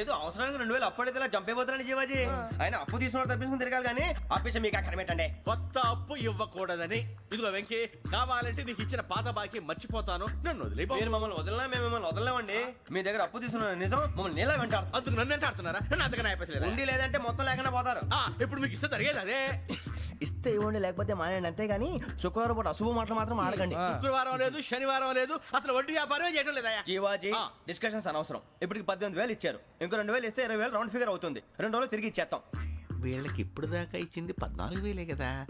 ఏదో అవసరానికి రెండు వేలు అప్పుడైతే ఇలా చంపేపోతున్నాడు జీవాజీ. ఆయన అప్పు తీసుకున్నాడు తప్పించుకుని తిరగాలి కానీ ఆపేసి మీకు అక్కడ పెట్టండి కొత్త అప్పు ఇవ్వకూడదని. ఇదిగో వెంకీ కావాలంటే నీకు ఇచ్చిన పాత బాకీ మర్చిపోతాను. నన్ను వదిలే మీరు మమ్మల్ని వదలనా? మేము మిమ్మల్ని వదలలేమండి. మీ దగ్గర అప్పు తీసుకున్న నిజం? మమ్మల్ని నీలా వెంటాడు అందుకు నన్ను ఎంత ఆడుతున్నారా నన్ను అంతగా నాయపసలేదా? ఉండి లేదంటే మొత్తం లేకుండా పోతారు. ఇప్పుడు మీకు ఇస్తే జరిగేది అదే. ఇస్తే ఇవ్వండి లేకపోతే మానేయండి అంతేగాని శుక్రవారం పూట అశుభ మాటలు మాత్రం ఆడకండి. శుక్రవారం లేదు శనివారం లేదు. అసలు వడ్డీ వ్యాపారం చేయడం లేదా? జీవాజీ. డిస్కషన్స్ అనవసరం. ఇప్పటికి పద్దెనిమిది వేలు ఇచ్చారు. ఇంకో రెండు వేలు ఇస్తే ఇరవై వేలు రౌండ్ ఫిగర్ అవుతుంది. రెండు రోజులు తిరిగి ఇచ్చేస్తాం వీళ్ళకి ఇప్పుడు దాకా ఇచ్చింది పద్నాలుగు వేలే కదా.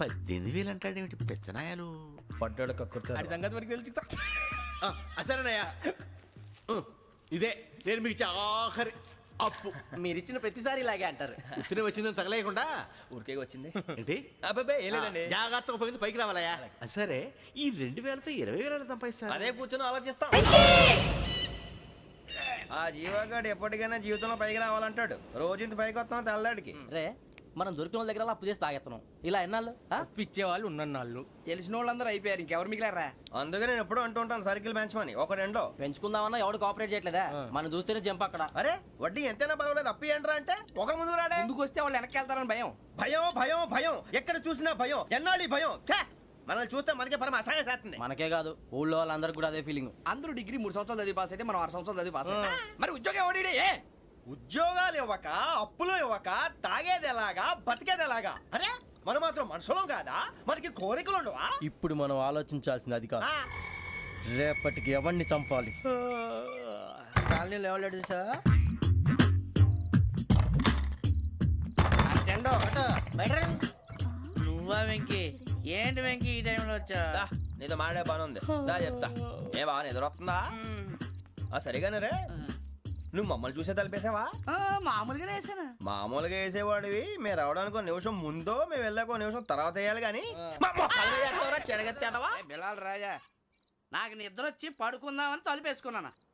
పద్దెనిమిది వేలు అంటాడేమిటి పెచ్చనాయాలు? పడ్డాడు కక్కుర్తాడు. సంగతి మనకి తెలుసు అసలేనయ్యా. ఇదే నేను మీకు ఇచ్చే ఆఖరి అప్పు. మీరు ఇచ్చిన ప్రతిసారి ఇలాగే అంటారు. తిని వచ్చిందని తగలేయకుండా. ఊరికే వచ్చింది. ఏంటి? అబ్బాబే ఏం లేదండి. జాగ్రత్తగా ఉపయోగించి పైకి రావాలయ్యా. ఆ, సరే ఈ రెండు వేలతో ఇరవై వేలు సంపాదిస్తారు? అదే కూర్చొని ఆలోచిస్తాం. ఆ జీవగాడు ఎప్పటికైనా జీవితంలో పైకి రావాలంటాడు. రోజు ఇంత పైకి వస్తాం తెల్లడికి రే మనం దొరికిన వాళ్ళ దగ్గర అప్పు చేసి తాగెత్తనం ఇలా ఎన్నాళ్ళు? ఆ? పిచ్చే వాళ్ళు ఉన్నన్నాళ్ళు. తెలిసిన వాళ్ళందరూ అయిపోయారు ఇంకెవరు మిగిలారా? అందుకే నేను ఎప్పుడూ అంటూ ఉంటాను సర్కిల్ బెంచ్ మని ఒక రెండో. పెంచుకుందామన్నా ఎవడు కోఆపరేట్ చేయట్లేదా? మనం చూస్తేనే జంప్ అక్కడ. అరే వడ్డీ ఎంతైనా పర్వాలేదు అప్పు ఏంట్రా అంటే? ఒక ముందు రాడే. ముందుకు వస్తే వాళ్ళు వెనక్కి వెళ్తారని భయం. భయం భయం భయం. ఎక్కడ చూసినా భయం. ఎన్నాళ్ళు భయం? ఛే! మనల్ని చూస్తే మనకే పరమ అసహాయం చేస్తుంది. మనకే కాదు ఊళ్ళో వాళ్ళందరికీ కూడా అదే ఫీలింగ్ అందరూ డిగ్రీ మూడు సంవత్సరాలు చదివి పాస్ అయితే మనం ఆరు సంవత్సరాలు చదివి పాస్ అయ్యాం. మరి ఉద్యోగం ఎవడి ఏ ఉద్యోగాలు ఇవ్వక అప్పులు ఇవ్వక తాగేది ఎలాగా బతికేది ఎలాగా? అరే మనం మాత్రం మనుషులం కాదా? మనకి కోరికలు ఉండవా? ఇప్పుడు మనం ఆలోచించాల్సింది అది కాదు. ఆ, రేపటికి ఎవరిని చంపాలి? కాలనీలో ఎవరు సార్ అటెండో నువ్వా వెంకీ? ఏంటి వెంకీ ఈ టైంలో వచ్చా దా, నీతో మాడే పని ఉంది. దా చెప్తా. ఏ బాగా నిద్రొస్తుందా ఆ సరిగానే రే. నువ్వు మమ్మల్ని చూసే తలిపేసావా? మామూలుగానే వేసాను. మామూలుగా వేసేవాడివి. మేము రావడానికి ఒక నిమిషం ముందో మేము వెళ్ళాక ఒక నిమిషం తర్వాత వేయాలి కానీ బిలాల్ రాజా నాకు నిద్ర వచ్చి పడుకుందామని తలుపు వేసుకున్నాను.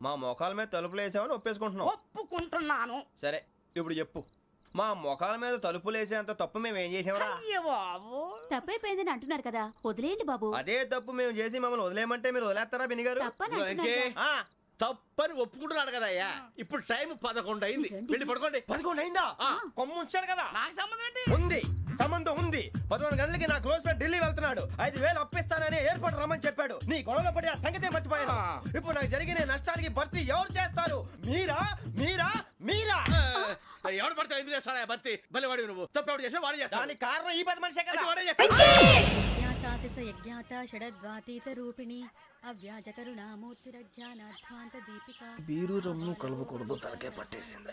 మా మోకాల మీద తలుపులు వేసామని ఒప్పేసుకుంటున్నావు ఒప్పుకుంటున్నాను. సరే ఇప్పుడు చెప్పు. మా మొఖాల మీద తలుపులు వేసేంత తప్పు మేము ఏం చేసామరా అయ్య బాబు. తప్పైపోయిందని అంటున్నారు కదా వదిలేయండి బాబు. అదే తప్పు మేము చేసి మమ్మల్ని వదిలేయమంటే మీరు వదిలేస్తారా బినిగారు తప్పని అంటున్నారు కదా. ఆ, తప్పని ఒప్పుకుంటున్నాడు కదా అయ్యా. ఇప్పుడు టైం పదకొండు అయింది. వెళ్ళి పడుకోండి. పదకొండు అయిందా. కొమ్ము ఉంచాడు కదా. నాకు సంబంధం ఏంటి? ఉంది. సంబంధం ఉంది. పదకొండు గంటలకి నా క్లోజ్ ఫ్రెండ్ ఢిల్లీ వెళ్తున్నాడు. ఐదు వేలు అప్పిస్తానని ఎయిర్పోర్ట్ రమ్మని చెప్పాడు. నీ గొడవలో పడి ఆ సంగతే మర్చిపోయాను. ఇప్పుడు నాకు జరిగిన నష్టానికి భర్తీ ఎవరు చేస్తారు? మీరా? మీరా? మీరా? ఎవడు పడితే ఎందుకు చేస్తాడా భర్తీ? మళ్ళీ వాడి నువ్వు. తప్పు ఎవడు చేసినా వాడే చేస్తాడు. దానికి కారణం ఈ పది మనిషే కదా. వాడే యజ్ఞాత షడద్వాతీత రూపిణి అవ్యాజ కరుణామూర్తిరజ్ఞానాధ్వాంత దీపిక. బీరు రమ్ము కలుపుకూడదు తలకే పట్టేసింది.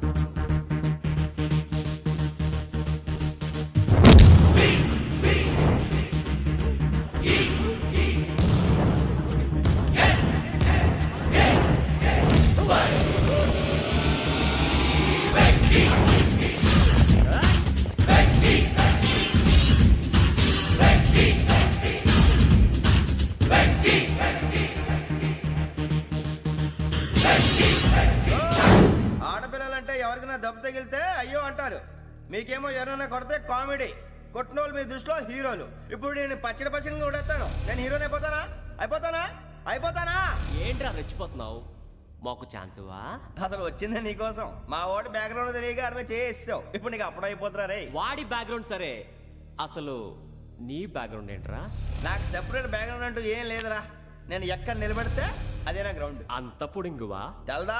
మీకేమో ఎవరైనా కొడితే కామెడీ. కొట్టిన వాళ్ళు మీ దృష్టిలో హీరోలు. ఇప్పుడు నేను పచ్చడి పచ్చడిగా కొడేస్తాను నేను హీరోని అయిపోతానా? అయిపోతానా? అయిపోతానా? ఏంట్రా రెచ్చిపోతున్నావు? మాకు ఛాన్స్ ఇవ్వా? అసలు వచ్చిందే నీకోసం. మా ఓటు బ్యాక్గ్రౌండ్ తెలియక ఆడమే చేసావు ఇప్పుడు నీకు అప్పుడు అయిపోతున్నా రే వాడి బ్యాక్గ్రౌండ్ సరే. అసలు నీ బ్యాక్గ్రౌండ్ ఏంట్రా? నాకు సెపరేట్ బ్యాక్గ్రౌండ్ అంటూ ఏం లేదురా. నేను ఎక్కడ నిలబెడితే అదే నా గ్రౌండ్ అంత పుడింగువా? తెల్దా?